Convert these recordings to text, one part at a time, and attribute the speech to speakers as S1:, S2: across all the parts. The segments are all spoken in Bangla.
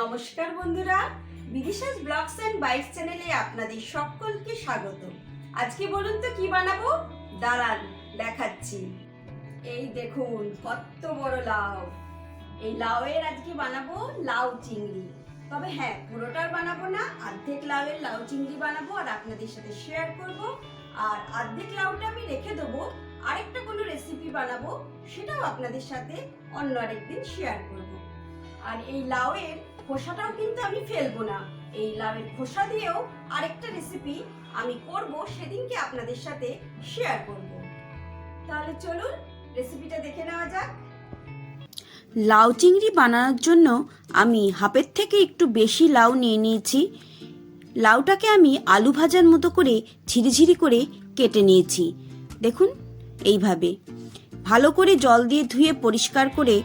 S1: নমস্কার বন্ধুরা, বিদিশাস ব্লগস অ্যান্ড বাইটস চ্যানেলে আপনাদের সকলকে স্বাগত। আজকে বলুন তো কি বানাবো? দাঁড়ান, দেখাচ্ছি। এই দেখুন, কত বড় লাউ। এই লাউয়ের আজকে বানাবো লাউ চিংড়ি। তবে হ্যাঁ পুরোটার বানাবো না, অর্ধেক লাউয়ের লাউ চিংড়ি বানাবো আর আপনাদের সাথে শেয়ার করব। আর অর্ধেক লাউটা আমি রেখে দেবো, আরেকটা কোনো রেসিপি বানাবো, সেটাও আপনাদের সাথে অন্য আরেকদিন শেয়ার করব। আর এই লাউয়ের খোসাটাও কিন্তু আমি ফেলব না। এই লাউয়ের খোসা দিয়েও আরেকটা রেসিপি আমি করব, সেদিনকে আপনাদের সাথে শেয়ার করব। তাহলে চলুন রেসিপিটা দেখে নেওয়া যাক।
S2: লাউ চিংড়ি বানানোর জন্য আমি হাফের থেকে একটু বেশি লাউ নিয়ে নিয়েছি। লাউটাকে আমি আলু ভাজার মতো করে ঝিরিঝিরি করে কেটে নিয়েছি। দেখুন, এইভাবে। ভালো করে জল দিয়ে ধুয়ে পরিষ্কার করে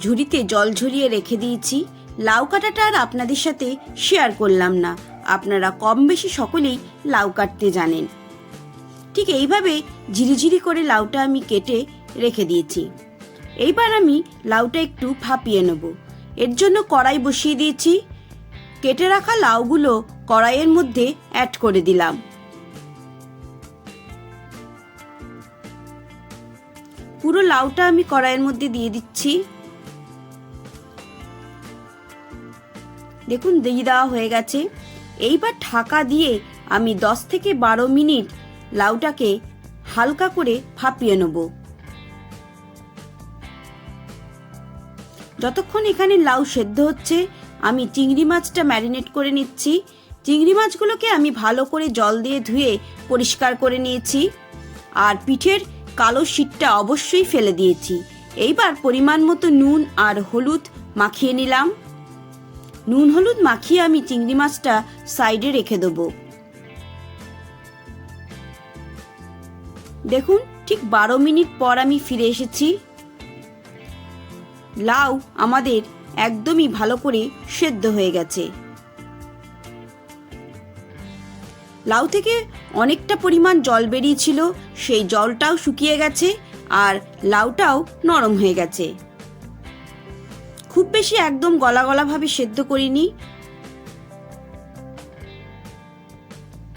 S2: ঝুড়িতে জল ঝরিয়ে রেখে দিয়েছি। লাউ কাটাটা আর আপনাদের সাথে শেয়ার করলাম না। আপনারা কম বেশি সকলেই লাউ কাটতে জানেন। ঠিক এইভাবে ঝিরিঝিরি করে লাউটা আমি কেটে রেখে দিয়েছি। এইবার আমি লাউটা একটু ভাপিয়ে নেব। এর জন্য কড়াই বসিয়ে দিয়েছি। কেটে রাখা লাউগুলো কড়াইয়ের মধ্যে অ্যাড করে দিলাম। পুরো লাউটা আমি কড়াইয়ের মধ্যে দিয়ে দিচ্ছি। দেখুন দিয়ে দেওয়া হয়ে গেছে। এইবার ঢাকা দিয়ে আমি দশ থেকে বারো মিনিট লাউটাকে হালকা করে ফাঁপিয়ে নেব। যতক্ষণ এখানে লাউ সেদ্ধ হচ্ছে, আমি চিংড়ি মাছটা ম্যারিনেট করে নিচ্ছি। চিংড়ি মাছগুলোকে আমি ভালো করে জল দিয়ে ধুয়ে পরিষ্কার করে নিয়েছি। আর পিঠের কালো শীতটা অবশ্যই ফেলে দিয়েছি। এইবার পরিমাণ মতো নুন আর হলুদ মাখিয়ে নিলাম। নুন, হলুদ মাখিয়ে আমি চিংড়ি মাছটা সাইডে রেখে দেবো। দেখুন, ঠিক বারো মিনিট পর আমি ফিরে এসেছি। লাউ আমাদের একদমই ভালো করে সেদ্ধ হয়ে গেছে। লাউ থেকে অনেকটা পরিমাণ জল বেরিয়েছিল, সেই জলটাও শুকিয়ে গেছে আর লাউটাও নরম হয়ে গেছে। খুব বেশি একদম গলা গলা ভাবে সেদ্ধ করিনি।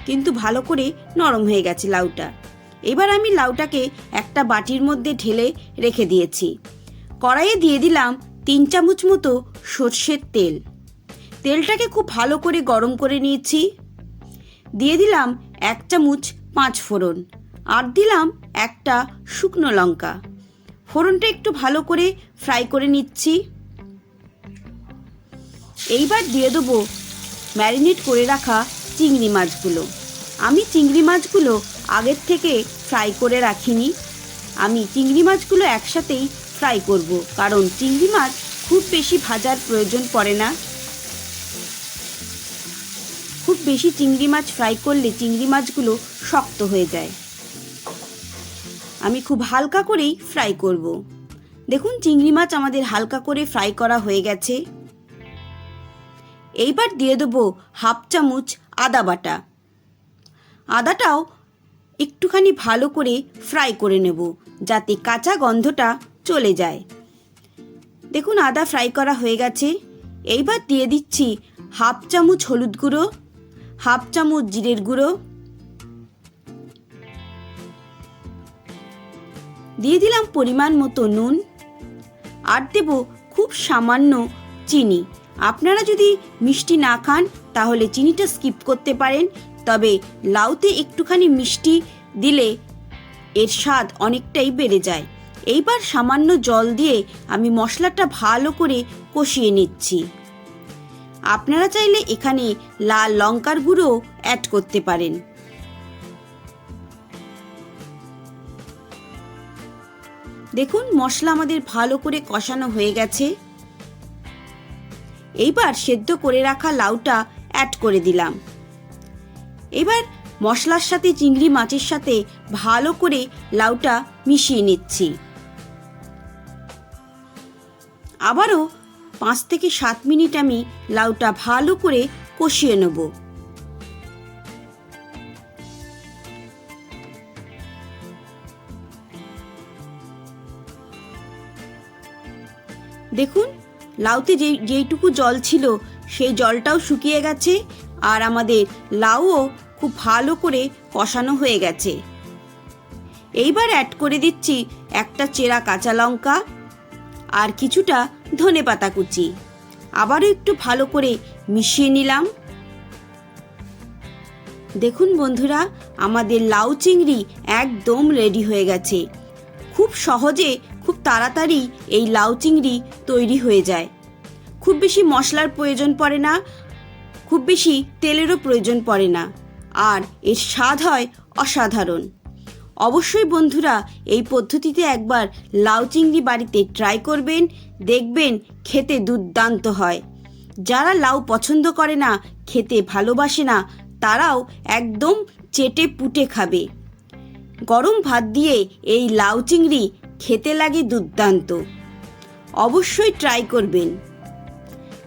S2: কিন্তু ভালো করে নরম হয়ে গেছে লাউটা। এবার আমি লাউটাকে একটা বাটির মধ্যে ঢেলে রেখে দিয়েছি। কড়াইয়ে দিয়ে দিলাম তিন চামচ মতো সর্ষের তেল। তেলটাকে খুব ভালো করে গরম করে নিয়েছি। দিয়ে দিলাম এক চামচ পাঁচ ফোড়ন। আর দিলাম একটা শুকনো লঙ্কা। ফোড়নটা একটু ভালো করে ফ্রাই করে নিচ্ছি। এইবার দিয়ে দেবো ম্যারিনেট করে রাখা চিংড়ি মাছগুলো। আমি চিংড়ি মাছগুলো আগের থেকে ফ্রাই করে রাখিনি। আমি চিংড়ি মাছগুলো একসাথেই ফ্রাই করব, কারণ চিংড়ি মাছ খুব বেশি ভাজার প্রয়োজন পড়ে না। খুব বেশি চিংড়ি মাছ ফ্রাই করলে চিংড়ি মাছগুলো শক্ত হয়ে যায়। আমি খুব হালকা করেই ফ্রাই করব। দেখুন, চিংড়ি মাছ আমাদের হালকা করে ফ্রাই করা হয়ে গেছে। এইবার দিয়ে দেবো হাফ চামচ আদা বাটা। আদাটাও একটুখানি ভালো করে ফ্রাই করে নেব যাতে কাঁচা গন্ধটা চলে যায়। দেখুন, আদা ফ্রাই করা হয়ে গেছে। এইবার দিয়ে দিচ্ছি হাফ চামচ হলুদ গুঁড়ো, হাফ চামচ জিরের গুঁড়ো। দিয়ে দিলাম পরিমাণ মতো নুন। আর দেব খুব সামান্য চিনি। আপনারা যদি মিষ্টি না খান, তাহলে চিনিটা স্কিপ করতে পারেন। তবে লাউতে একটুখানি মিষ্টি দিলে এর স্বাদ অনেকটাই বেড়ে যায়। এইবার সামান্য জল দিয়ে আমি মশলাটা ভালো করে কষিয়ে নিচ্ছি। আপনারা চাইলে এখানে লাল লঙ্কার গুঁড়ো অ্যাড করতে পারেন। দেখুন, মশলা আমাদের ভালো করে কষানো হয়ে গেছে। এইবার সেদ্ধ করে রাখা লাউটা অ্যাড করে দিলাম। এবার মশলার সাথে চিংড়ি মাছের সাথে ভালো করে লাউটা মিশিয়ে নিচ্ছি। আবারও পাঁচ থেকে সাত মিনিট আমি লাউটা ভালো করে কষিয়ে নেব। দেখুন লাউতে যে, যেইটুকু জল ছিল, সেই জলটাও শুকিয়ে গেছে আর আমাদের লাউও খুব ভালো করে কষানো হয়ে গেছে। এইবার অ্যাড করে দিচ্ছি একটা চেরা কাঁচা লঙ্কা আর কিছুটা ধনে পাতা কুচি। আবারও একটু ভালো করে মিশিয়ে নিলাম। দেখুন বন্ধুরা, আমাদের লাউ চিংড়ি একদম রেডি হয়ে গেছে। খুব সহজে তাড়াতাড়ি এই লাউ চিংড়ি তৈরি হয়ে যায়। খুব বেশি মশলার প্রয়োজন পড়ে না, খুব বেশি তেলেরও প্রয়োজন পড়ে না, আর এর স্বাদ হয় অসাধারণ। অবশ্যই বন্ধুরা এই পদ্ধতিতে একবার লাউ চিংড়ি বাড়িতে ট্রাই করবেন, দেখবেন খেতে দুর্দান্ত হয়। যারা লাউ পছন্দ করে না, খেতে ভালোবাসে না, তারাও একদম চেটে পুটে খাবে। গরম ভাত দিয়ে এই লাউ চিংড়ি খেতে লাগে দুর্দান্ত। অবশ্যই ট্রাই করবেন।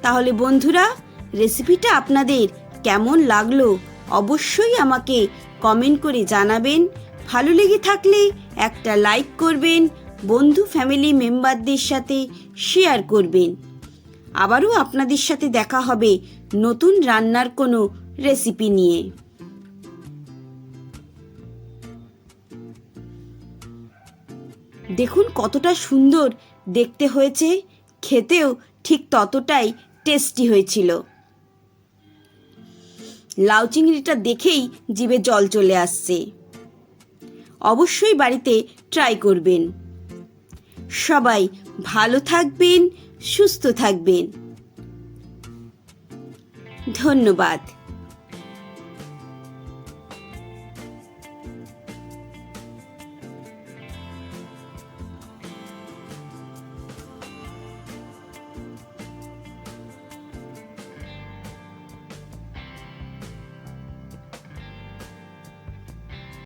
S2: তাহলে বন্ধুরা রেসিপিটা আপনাদের কেমন লাগল অবশ্যই আমাকে কমেন্ট করে জানাবেন। ভালো লেগে থাকলে একটা লাইক করবেন, বন্ধু ফ্যামিলি মেম্বারদের সাথে শেয়ার করবেন। আবারও আপনাদের সাথে দেখা হবে নতুন রান্নার কোনো রেসিপি নিয়ে। দেখুন কতটা সুন্দর। দেখতে হয়েছে, খেতেও ঠিক ততটাই টেস্টি হয়েছিল। লাউ চিংড়িটা দেখেই জিভে জল চলে আসছে। অবশ্যই বাড়িতে ট্রাই করবেন। সবাই ভালো থাকবেন, সুস্থ থাকবেন। ধন্যবাদ।